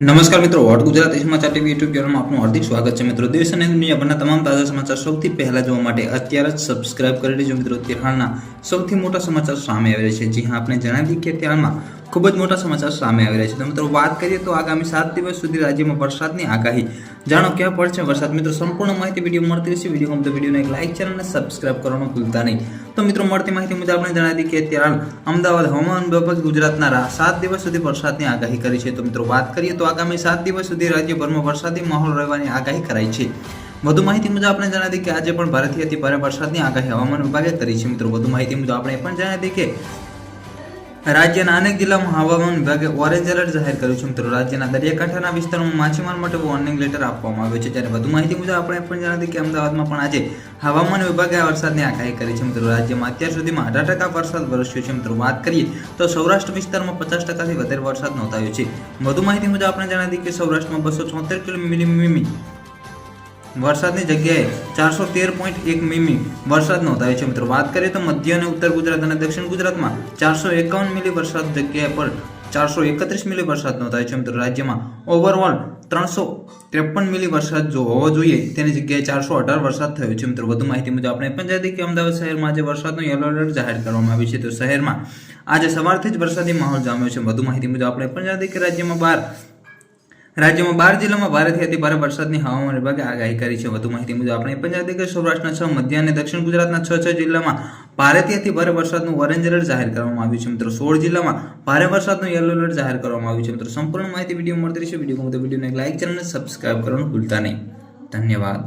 નમસ્કાર મિત્રો, વોટ ગુજરાતી સમાચાર ટીવી યુટ્યુબ ચેનલમાં આપનું હાર્દિક સ્વાગત છે મિત્રો. દેશ અને દુનિયાભરના તમામ તાજા સમાચાર સૌથી પહેલા જોવા માટે અત્યારે જ સબસ્ક્રાઇબ કરી લેજો મિત્રો. હાલના સૌથી મોટા સમાચાર સામે આવેલા છે. જી હા, આપણે જણાવી કે અત્યારમાં ખૂબ જ મોટા સમાચાર સામે આવી રહ્યા છે. તો મિત્રો, વાત કરીએ તો આગામી સાત દિવસ સુધી રાજ્યમાં વરસાદની આગાહી. જાણો ક્યાં પડશે વરસાદ? મિત્રો, સંપૂર્ણ માહિતી વીડિયો મળતી રહેશે. વીડિયો ગમતો વિડીયોને એક લાઇક ચેનલને સબસ્ક્રાઇબ કરવાનું ભૂલતા નહીં. તો મિત્રો, મળતી માહિતી મુજબ આપણે જણાવી દઈએ કે અત્યારે અમદાવાદ હવામાન વિભાગ ગુજરાતના સાત દિવસ સુધી વરસાદની આગાહી કરી છે. તો મિત્રો, વાત કરીએ તો આગામી સાત દિવસ સુધી રાજ્યભરમાં વરસાદી માહોલ રહેવાની આગાહી કરાઈ છે. વધુ માહિતી મુજબ આપણે જણાવી દઈએ કે આજે પણ ભારતીય અતિ ભારે વરસાદની આગાહી હવામાન વિભાગે કરી છે. મિત્રો, વધુ માહિતી મુજબ આપણે પણ જણાવી દઈએ કે રાજ્યના અનેક જિલ્લામાં હવામાન વિભાગે ઓરેન્જ એલર્ટ જાહેર કર્યું છે. મિત્રો, રાજ્યના દરિયાકાંઠાના વિસ્તારોમાં માછીમાર માટે વોર્નિંગ લેટર આપવામાં આવ્યો છે. જ્યારે વધુ માહિતી મુજબ આપણે પણ જણાવી કે અમદાવાદમાં પણ આજે હવામાન વિભાગે વરસાદની આગાહી કરી છે. મિત્રો, રાજ્યમાં અત્યાર સુધીમાં અઢાર ટકા વરસાદ વરસ્યો છે. મિત્રો, વાત કરીએ તો સૌરાષ્ટ્ર વિસ્તારમાં પચાસ ટકાથી વધારે વરસાદ નોંધાયો છે. વધુ માહિતી મુજબ આપણે જણાવી કે સૌરાષ્ટ્રમાં બસો છોતેર મિલીમીમી વરસાદની જગ્યાએ ચારસો તેર પોઈન્ટ એક મીમી વરસાદ નોંધાયો છે. મિત્રો, વાત કરીએ તો મધ્ય અને ઉત્તર ગુજરાત અને દક્ષિણ ગુજરાતમાં ચારસો એકાવન મિલી વરસાદ જગ્યાએ પર ચારસો એકત્રીસ મિલી વરસાદ નોંધાયો છે. મિત્રો, રાજ્યમાં ઓવરઓલ ત્રણસો ત્રેપન મિલી વરસાદ જો હોવો જોઈએ, તેની જગ્યાએ ચારસો અઢાર વરસાદ થયો છે. મિત્રો, વધુ માહિતી મુજબ આપણે જાણીએ કે અમદાવાદ શહેરમાં આજે વરસાદનો યલો એલર્ટ જાહેર કરવામાં આવ્યું છે. તો શહેરમાં આજે સવારથી જ વરસાદી માહોલ જામ્યો છે. વધુ માહિતી મુજબ આપણે જાણીએ કે રાજ્યમાં બાર રાજ્યમાં બાર જિલ્લામાં ભારેથી અતિ ભારે વરસાદની હવામાન વિભાગે આગાહી કરી છે. વધુ માહિતી મુજબ આપણે પંજાબ કે સૌરાષ્ટ્રના છ, મધ્ય અને દક્ષિણ ગુજરાતના છ છ જિલ્લામાં ભારેથી અતિ ભારે વરસાદનું ઓરેન્જ એલર્ટ જાહેર કરવામાં આવ્યું છે. મિત્રો, સોળ જિલ્લામાં ભારે વરસાદનું યલો એલર્ટ જાહેર કરવામાં આવ્યું છે. મિત્રો, સંપૂર્ણ માહિતી વીડિયો મળતી રહેશે. વીડિયો ગમતો વિડીયોને લાઇક ચેનલને સબસ્ક્રાઇબ કરવાનું ભૂલતા નહીં. ધન્યવાદ.